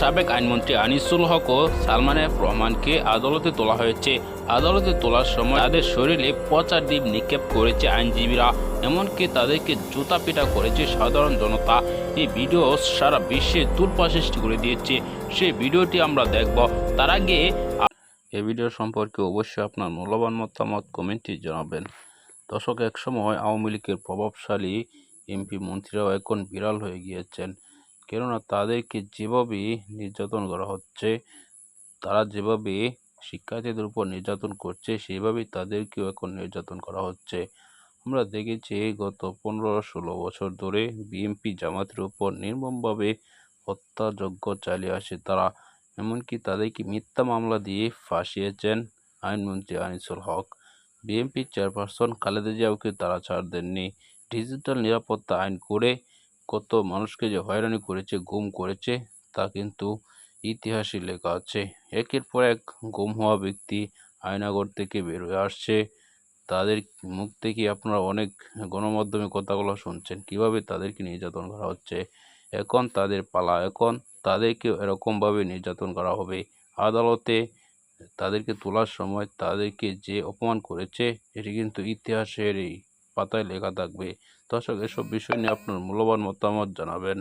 সাবেক আইনমন্ত্রী আনিসুল হক ও সালমান এফ রহমানকে আদালতে তোলা হয়েছে। আদালতে তোলার সময় তাদের শরীরে পচা ডিপ নিক্ষেপ করেছে আইনজীবীরা। এমনকি তাদেরকে জুতা পিটা করেছে সাধারণ জনতা। এই ভিডিও সারা বিশ্বে তুলপা সৃষ্টি করে দিয়েছে। সেই ভিডিওটি আমরা দেখব। তার আগে এই ভিডিও সম্পর্কে অবশ্যই আপনার মূল্যবান মতামত কমেন্টে জানাবেন। দর্শক একসময় আওয়ামী লীগের প্রভাবশালী এমপি মন্ত্রীরাও এখন বিড়াল হয়ে গিয়েছেন। কেননা তাদেরকে যেভাবে নির্যাতন করা হচ্ছে, তারা যেভাবে শিক্ষার্থীদের উপর নির্যাতন করছে সেইভাবেই তাদেরকেও এখন নির্যাতন করা হচ্ছে। আমরা দেখেছি গত পনেরো ষোলো বছর ধরে বিএনপি জামাতের উপর নির্মমভাবে হত্যাযজ্ঞ চালিয়ে আসে তারা। এমনকি তাদেরকে মিথ্যা মামলা দিয়ে ফাঁসিয়েছেন আইনমন্ত্রী আনিসুল হক। বিএনপি চেয়ারপারসন খালেদা জিয়াকে তারা ছাড় দেননি। ডিজিটাল নিরাপত্তা আইন করে কত মানুষকে যে হয়রানি করেছে, গুম করেছে, তা কিন্তু ইতিহাসে লেখা আছে। একের পর এক গুম হওয়া ব্যক্তি আয়নাগর থেকে বের হয়ে আসছে। তাদের মুখ থেকে আপনারা অনেক গণমাধ্যমে কথাগুলো শুনছেন। কীভাবে তাদেরকে নির্যাতন করা হচ্ছে? এখন তাদের পালা, এখন তাদেরকেও এরকমভাবে নির্যাতন করা হবে। আদালতে তাদেরকে তোলার সময় তাদেরকে যে অপমান করেছে, এটি কিন্তু ইতিহাসের এই পাতায় লেখা থাকবে। দর্শক এসব বিষয় নিয়ে আপনার মূল্যবান মতামত জানাবেন।